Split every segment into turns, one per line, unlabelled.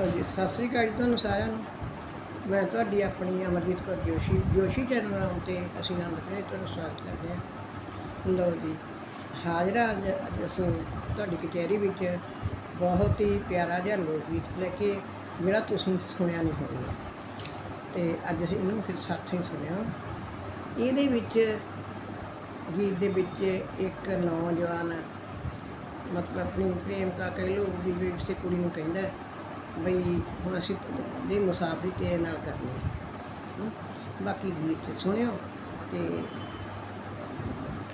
ਲਓ ਜੀ, ਸਤਿ ਸ੍ਰੀ ਅਕਾਲ ਜੀ ਤੁਹਾਨੂੰ ਸਾਰਿਆਂ ਨੂੰ। ਮੈਂ ਤੁਹਾਡੀ ਆਪਣੀ ਅਮਰਜੀਤ ਕੌਰ ਜੋਸ਼ੀ ਜੋਸ਼ੀ ਚੈਨਲ ਨਾਮ ਤੇ ਅਸੀਂ ਨਾਮ ਕਰੇ ਤੁਹਾਨੂੰ ਸਵਾਗਤ ਕਰਦੇ ਹਾਂ। ਲਓ ਜੀ, ਹਾਜ਼ਰਾ ਅੱਜ ਅੱਜ ਅਸੀਂ ਤੁਹਾਡੀ ਕਚਹਿਰੀ ਵਿੱਚ ਬਹੁਤ ਹੀ ਪਿਆਰਾ ਜਿਹਾ ਲੋਕ ਗੀਤ ਲੈ ਕੇ, ਜਿਹੜਾ ਤੁਸੀਂ ਸੁਣਿਆ ਨਹੀਂ ਹੋਵੇਗਾ। ਤੇ ਅੱਜ ਅਸੀਂ ਇਹਨੂੰ ਫਿਰ ਸਾਥੀ ਸੁਣਿਆ। ਇਹਦੇ ਵਿੱਚ ਗੀਤ ਦੇ ਵਿੱਚ ਇੱਕ ਨੌਜਵਾਨ ਮਤਲਬ ਆਪਣੀ ਪ੍ਰੇਮਿਕਾ ਕਹਿ ਲਓ ਵੀ ਕਿਸੇ ਕੁੜੀ ਨੂੰ ਕਹਿੰਦਾ ਬਈ ਹੁਣ ਅਸੀਂ ਦੀ ਮੁਸਾਫਰੀ ਤੇਰੇ ਨਾਲ ਕਰਨੀ ਹੈ। ਬਾਕੀ ਗੀਤ ਸੁਣਿਓ ਤੇ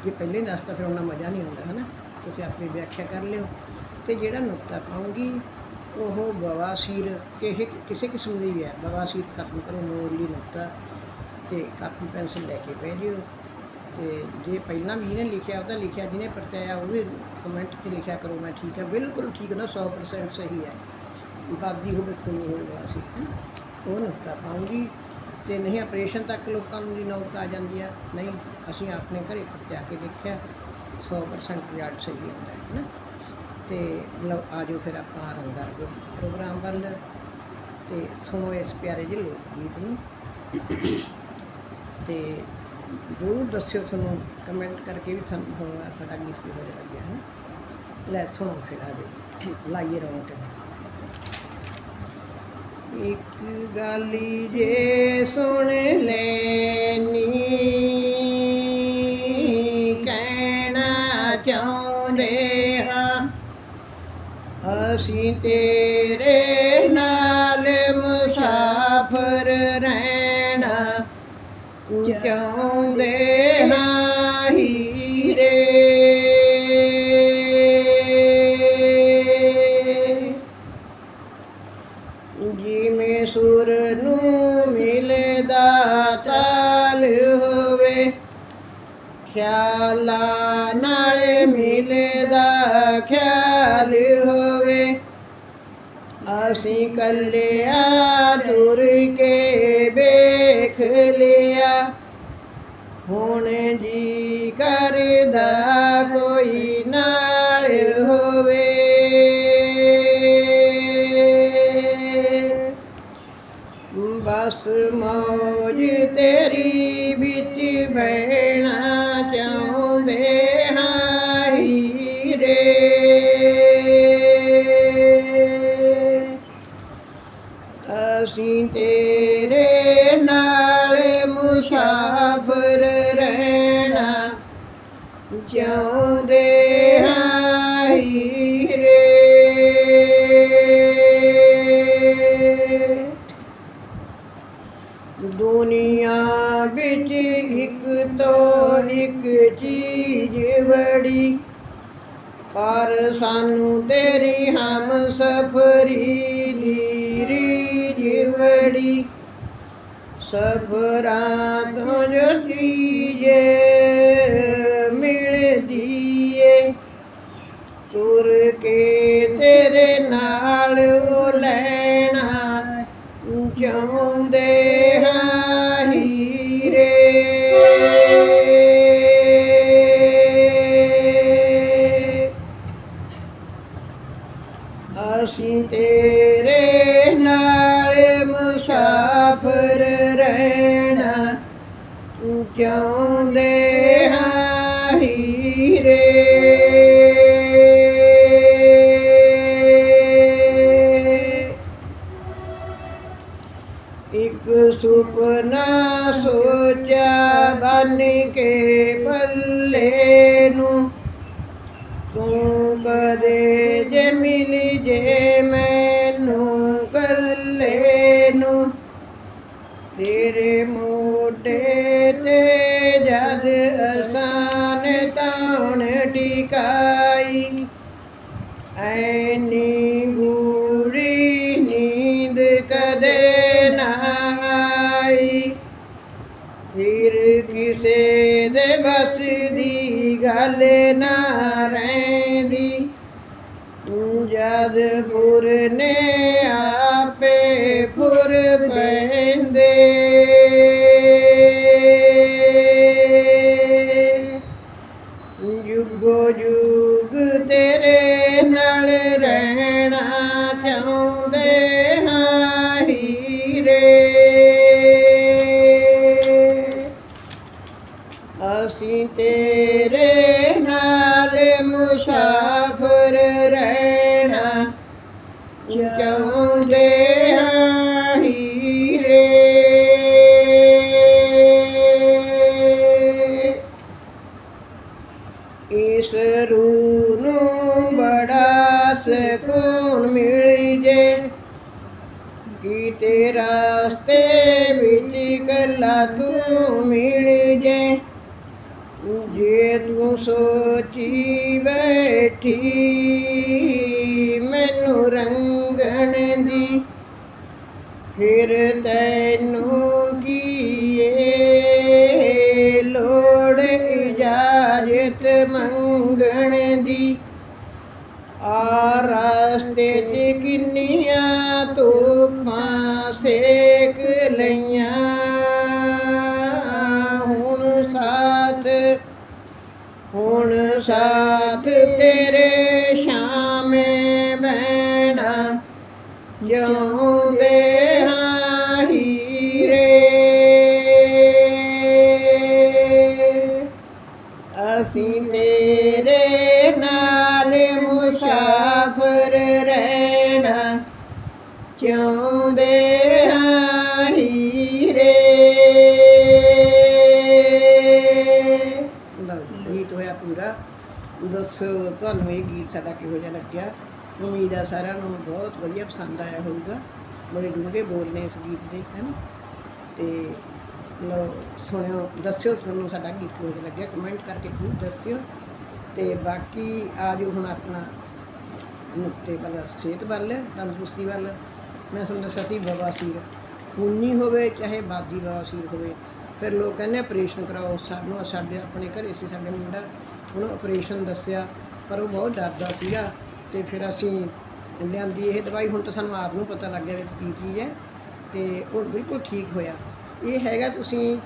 ਜੇ ਪਹਿਲੇ ਦੱਸਤਾ ਫਿਰ ਉਹਨਾਂ ਮਜ਼ਾ ਨਹੀਂ ਆਉਂਦਾ, ਹਨਾ? ਤੁਸੀਂ ਆਪਣੀ ਵਿਆਖਿਆ ਕਰ ਲਿਓ। ਤੇ ਜਿਹੜਾ ਨੁਕਤਾ ਪਾਉਂਗੀ, ਉਹ ਬਵਾਸੀਰ ਕਿਸੇ ਕਿਸੇ ਕਿਸਮ ਦੀ ਵੀ ਹੈ। ਬਵਾਸੀਰ ਖਤਮ ਕਰੋ ਮੋਰਲੀ ਨੁਕਤਾ ਤੇ ਕਾਪੀ ਪੈਨਸਲ ਲੈ ਕੇ ਬਹਿ ਜਿਓ। ਤੇ ਜੇ ਪਹਿਲਾਂ ਵੀ ਇਹਨੇ ਲਿਖਿਆ, ਉਹਦਾ ਲਿਖਿਆ ਜਿਹਨੇ ਪਰਚਾਇਆ, ਉਹ ਵੀ ਕਮੈਂਟ 'ਚ ਲਿਖਿਆ ਕਰੋ। ਮੈਂ ਠੀਕ ਹੈ, ਬਿਲਕੁਲ ਠੀਕ ਨਾ 100% ਸਹੀ ਹੈ। ਬਾਦੀ ਹੋਵੇ ਖੂਨੀ ਹੋਵੇ ਅਸੀਂ ਹੈਂ। ਉਹ ਨੁਕਤਾ ਪਾਉਂਗੀ ਤੇ ਨਹੀਂ ਆਪਰੇਸ਼ਨ ਤੱਕ ਲੋਕਾਂ ਨੂੰ ਦੀ ਨੌਬਤ ਆ ਜਾਂਦੀ ਆ ਨਹੀਂ, ਅਸੀਂ ਆਪਣੇ ਘਰੇ ਪਰਚਾ ਕੇ ਦੇਖਿਆ 100% ਰਿਜ਼ਲਟ ਸਹੀ ਆਉਂਦਾ ਹੈ ਨਾ। ਤੇ ਲਓ ਆਜੋ ਫਿਰ ਆਪਾਂ ਰੰਗਾ ਜੋ ਪ੍ਰੋਗਰਾਮ ਬੰਦ ਤੇ ਸੁਣੋ ਇਸ ਪਿਆਰੇ ਜਿਹੇ ਲੋਕ ਗੀਤ ਨੂੰ। ਤੇ ਜ਼ਰੂਰ ਦੱਸਿਓ ਤੁਹਾਨੂੰ ਕਮੈਂਟ ਕਰਕੇ ਵੀ ਸਾਨੂੰ ਹੋਣਾ ਸਾਡਾ ਗੀਤ ਕਿਹੋ ਜਿਹਾ ਲੱਗਿਆ ਹੈ ਲੈ, ਸੁਣੋ ਫਿਰ ਆਜੋ ਲਾਈਏ ਰੌਣਕ। ਇੱਕ ਗਾਲੀ ਜੇ ਸੁਣ ਲੈਨੀ ਕਹਿਣਾ ਚਾਹੁੰਦੇ ਹਾਂ ਅਸੀਂ ਤੇਰੇ ਨਾਲ ਮੁਸਾਫਰ ਰਹਿਣਾ ਚਾਹੁੰਦੇ ਅਸੀਂ ਕੱਲਿਆਂ, ਤੁਰ ਕੇ ਵੇਖ ਲਿਆ। ਹੁਣ ਜੀ ਕਰਦਾ ਕੋਈ ਨਾਲ ਹੋਵੇ। ਬਸ ਮੌਜ ਤੇਰੀ ਵਿੱਚ ਬਹਿਣਾ ਚਾਹੁੰਦੇ ਤੇਰੇ ਨਾਲ ਮੁਸਾਫਰ ਰਹਿਣਾ ਚਾਹੁੰਦੇ ਹਾਂ ਹੀਰੇ। ਦੁਨੀਆ ਵਿੱਚ ਇੱਕ ਤੋਂ ਇੱਕ ਚੀਜ਼ ਬੜੀ ਪਰ ਸਾਨੂੰ ਤੇਰੀ ਹਮ ਸਫਰੀ ਰੀਝ ਬੜੀ ਸਫਰਾਂ ਮਿਲ ਜੇ ਮੈਨੂੰ ਕੱਲੇ ਨੂੰ, ਤੇਰੇ ਮੋਢੇ ਤੇ ਜਦ ਅਸਾਨ ਤਾਣ ਟਿਕਾਈ, ਐਨੀ ਗੂੜੀ ਨੀਂਦ ਕਦੇ ਨਾ ਆਈ। ਫਿਰ ਕਿਸੇ ਦੇ ਬਸ ਦੀ ਗੱਲ ਨਾ ਜਦ ਪੁਰ ਨੇ ਆਪੇ ਪੁਰ ਬੈਂਦੇ ਜੁਗੋ ਜੁਗ ਤੇਰੇ ਨਾਲ ਰਹਿਣਾ ਚਾਹੁੰਦੇ ਹਾਂ ਹੀਰੇ। ਅਸੀਂ ਤੇ ਰਸਤੇ ਵਿੱਚ ਗੱਲਾਂ ਤੂੰ ਮਿਲ ਜੇ। ਜੇ ਤੂੰ ਸੋਚੀ ਬੈਠੀ, ਮੈਨੂੰ ਰੰਗਣ ਦੀ, ਫਿਰ ਤੈਨੂੰ ਕੀ ਏ ਲੋੜ ਇਜਾਜ਼ਤ ਮੰਗਣ ਦੀ? ਆ ਰਸਤੇ 'ਚ ਕਿੰਨੀਆਂ ਧੁੱਪਾਂ ਸੇਕ ਲਈਆਂ। ਹੁਣ ਸਾਥ ਹੁਣ ਸਾਥ ਤੇਰੇ ਸ਼ਾਮੇ ਬਹਿਣਾ। ਜਿਉਂਦੇ ਹਾਂ ਹੀਰੇ। ਅਸੀਂ ਤੇਰੇ ਨਾਲ ਮੁਸਾਫਰ ਰਹਿਣਾ। ਚਾਹੁੰਦੇ ਪੂਰਾ ਦੱਸੋ, ਤੁਹਾਨੂੰ ਇਹ ਗੀਤ ਸਾਡਾ ਕਿਹੋ ਜਿਹਾ ਲੱਗਿਆ? ਉਮੀਦ ਆ ਸਾਰਿਆਂ ਨੂੰ ਬਹੁਤ ਵਧੀਆ ਪਸੰਦ ਆਇਆ ਹੋਊਗਾ। ਬੜੇ ਡੂੰਘੇ ਬੋਲ ਨੇ ਇਸ ਗੀਤ ਦੇ, ਹਨ? ਤੇ ਲਓ, ਸੁਣਿਓ, ਦੱਸਿਓ ਤੁਹਾਨੂੰ ਸਾਡਾ ਗੀਤ ਕਿਹੋ ਜਿਹਾ ਲੱਗਿਆ? ਕਮੈਂਟ ਕਰਕੇ ਜ਼ਰੂਰ ਦੱਸਿਓ। ਤੇ ਬਾਕੀ ਆ ਜਾਓ ਹੁਣ ਆਪਣਾ ਨੁਕਤੇ ਵੱਲ, ਸਿਹਤ ਵੱਲ, ਤੰਦਰੁਸਤੀ ਵੱਲ। ਮੈਂ ਤੁਹਾਨੂੰ ਦੱਸਿਆ ਸੀ ਬਵਾਸੀਰ ਖੂਨੀ ਹੋਵੇ, ਚਾਹੇ ਬਾਦੀ ਬਵਾਸੀਰ ਹੋਵੇ, ਫਿਰ ਲੋਕ ਕਹਿੰਦੇ ਆਪਰੇਸ਼ਨ ਕਰਾਓ, ਸਾਨੂੰ, ਸਾਡੇ ਆਪਣੇ ਘਰੇ ਸੀ, ਸਾਡੇ ਮੁੰਡਾ ਉਹਨੂੰ ਆਪਰੇਸ਼ਨ ਦੱਸਿਆ ਪਰ ਉਹ ਬਹੁਤ ਡਰਦਾ ਸੀਗਾ ਤੇ ਫਿਰ ਅਸੀਂ ਲਿਆਂਦੀ ਇਹ ਦਵਾਈ ਹੁਣ ਤਾਂ ਸਾਨੂੰ ਆਪ ਨੂੰ ਪਤਾ ਲੱਗ ਗਿਆ ਵੀ ਕੀ ਚੀਜ਼ ਹੈ ਤੇ ਉਹ ਬਿਲਕੁਲ ਠੀਕ ਹੋਇਆ। ਇਹ ਹੈਗਾ ਤੁਸੀਂ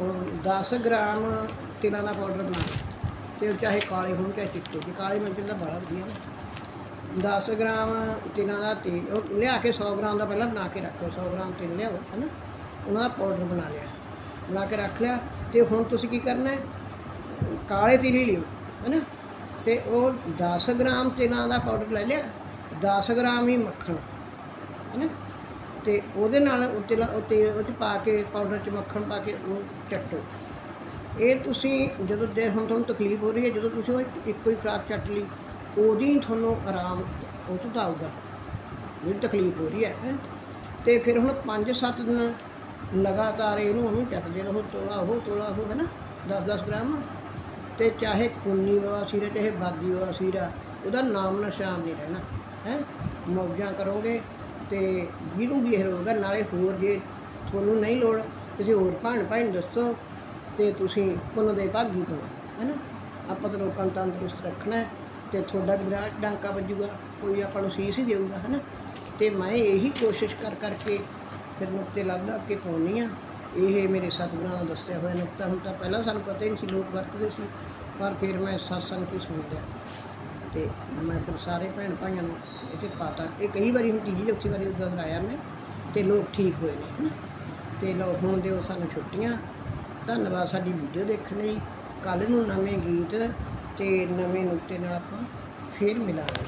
ਅਹ, 10 ਗ੍ਰਾਮ ਤਿਲਾਂ ਦਾ ਪਾਊਡਰ ਬਣਾ ਲਓ ਤੇ ਚਾਹੇ ਕਾਲੇ ਹੋਣ ਚਾਹੇ ਚਿੱਟੇ ਜੇ ਕਾਲੇ ਮਿਰਚ ਦਾ ਬੜਾ ਵਧੀਆ ਨਾ 10 ਗ੍ਰਾਮ ਤਿਲਾਂ ਦਾ ਤੇਲ ਉਹ ਲਿਆ ਕੇ 100 ਗ੍ਰਾਮ ਦਾ ਪਹਿਲਾਂ ਬਣਾ ਕੇ ਰੱਖੋ 100 ਗ੍ਰਾਮ ਤਿਲ ਲਿਆਓ ਹਨਾ? ਉਹਨਾਂ ਦਾ ਪਾਊਡਰ ਬਣਾ ਲਿਆ। ਬਣਾ ਕੇ ਰੱਖ ਲਿਆ ਤੇ ਹੁਣ ਤੁਸੀਂ ਕੀ ਕਰਨਾ ਹੈ? ਕਾਲੇ ਤਿਲ ਹੀ ਲਿਓ, ਹਨਾ? ਤੇ ਉਹ 10 ਗ੍ਰਾਮ ਤਿਲਾਂ ਦਾ ਪਾਊਡਰ ਲੈ ਲਿਆ 10 ਗ੍ਰਾਮ ਹੀ ਮੱਖਣ, ਹਨਾ? ਤੇ ਉਹਦੇ ਨਾਲ ਉਹ ਤਿਲ, ਉਹ ਤੇਲ ਉਹ 'ਚ ਪਾ ਕੇ, ਪਾਊਡਰ 'ਚ ਮੱਖਣ ਪਾ ਕੇ ਉਹ ਚੱਟੋ। ਇਹ ਤੁਸੀਂ ਜਦੋਂ ਦੇ, ਹੁਣ ਤੁਹਾਨੂੰ ਤਕਲੀਫ ਹੋ ਰਹੀ ਹੈ, ਜਦੋਂ ਤੁਸੀਂ ਉਹ ਇੱਕੋ ਹੀ ਖੁਰਾਕ ਚੱਟ ਲਈ, ਉਹਦੀ ਤੁਹਾਨੂੰ ਆਰਾਮ ਉਹ ਤੋਂ ਆਊਗਾ ਜਿਹੜੀ ਤਕਲੀਫ ਹੋ ਰਹੀ ਹੈ ਹੈਂ। ਤੇ ਫਿਰ ਹੁਣ 5-7 ਦਿਨ ਲਗਾਤਾਰ ਇਹਨੂੰ ਉਹਨੂੰ ਚੱਟਦੇ ਰਹੋ, ਤੋਲਾ ਉਹ ਤੋਲਾ ਉਹ ਹੈ ਨਾ 10-10 ਗ੍ਰਾਮ। ਤੇ ਚਾਹੇ ਖੂਨੀ ਬਵਾਸੀਰ ਹੈ, ਚਾਹੇ ਬਾਦੀ ਬਵਾਸੀਰ ਆ, ਉਹਦਾ ਨਾਮ ਨਿਸ਼ਾਨ ਨਹੀਂ ਰਹਿਣਾ, ਹੈ? ਮੌਜਾਂ ਕਰੋਗੇ ਤੇ ਜਿਹਨੂੰ ਵੀ ਇਹ ਨਾਲੇ ਹੋਰ ਜੇ ਤੁਹਾਨੂੰ ਨਹੀਂ ਲੋੜ, ਤੁਸੀਂ ਹੋਰ ਭਾਣ ਭਾਈ ਦੱਸੋ ਤੇ ਤੁਸੀਂ ਉਹਨਾਂ ਦੇ ਭਾਗੀ ਤੋਂ ਹੈ ਨਾ ਆਪਾਂ ਤਾਂ ਲੋਕਾਂ ਨੂੰ ਤੰਦਰੁਸਤ ਰੱਖਣਾ ਹੈ ਤੇ ਤੁਹਾਡਾ ਵੀ ਰਾਹ ਡਾਂਕਾ ਵੱਜੂਗਾ, ਕੋਈ ਆਪਾਂ ਨੂੰ ਸੀਸ ਹੀ ਦੇਊਗਾ ਹੈ ਨਾ ਤੇ ਮੈਂ ਇਹੀ ਕੋਸ਼ਿਸ਼ ਕਰ ਕਰਕੇ ਫਿਰ ਨੁਕਤੇ ਲੱਭ ਲੱਭ ਕੇ ਪਾਉਂਦੀ ਆ ਇਹ ਮੇਰੇ ਸਤਿਗੁਰਾਂ ਦਾ ਦੱਸਿਆ ਹੋਇਆ ਨੁਕਤਾ ਹੁਣ ਤਾਂ ਪਹਿਲਾਂ ਸਾਨੂੰ ਪਤਾ ਹੀ ਨਹੀਂ ਸੀ, ਲੋਕ ਵਰਤਦੇ ਸੀ, ਪਰ ਫਿਰ ਮੈਂ ਸਤਸੰਗ ਤੋਂ ਸੁਣ ਲਿਆ। ਤੇ ਮੈਂ ਫਿਰ ਸਾਰੇ ਭੈਣ ਭਾਈਆਂ ਨੂੰ ਇੱਥੇ ਪਾਤਾ। ਇਹ ਕਈ ਵਾਰੀ ਹੁਣ ਤੀਜੀ, ਚੌਥੀ ਵਾਰੀ ਦੁਹਰਾਇਆ ਮੈਂ, ਤੇ ਲੋਕ ਠੀਕ ਹੋਏ ਨੇ, ਹਨਾ। ਤੇ ਲੋ ਹੁਣ ਦਿਓ ਸਾਨੂੰ ਛੁੱਟੀਆਂ। ਧੰਨਵਾਦ, ਸਾਡੀ ਵੀਡੀਓ ਦੇਖਣ ਲਈ। ਕੱਲ ਨੂੰ ਨਵੇਂ ਗੀਤ ਤੇ ਨਵੇਂ ਨੁਕਤੇ ਨਾਲ ਆਪਾਂ ਫੇਰ ਮਿਲਾਂਗੇ।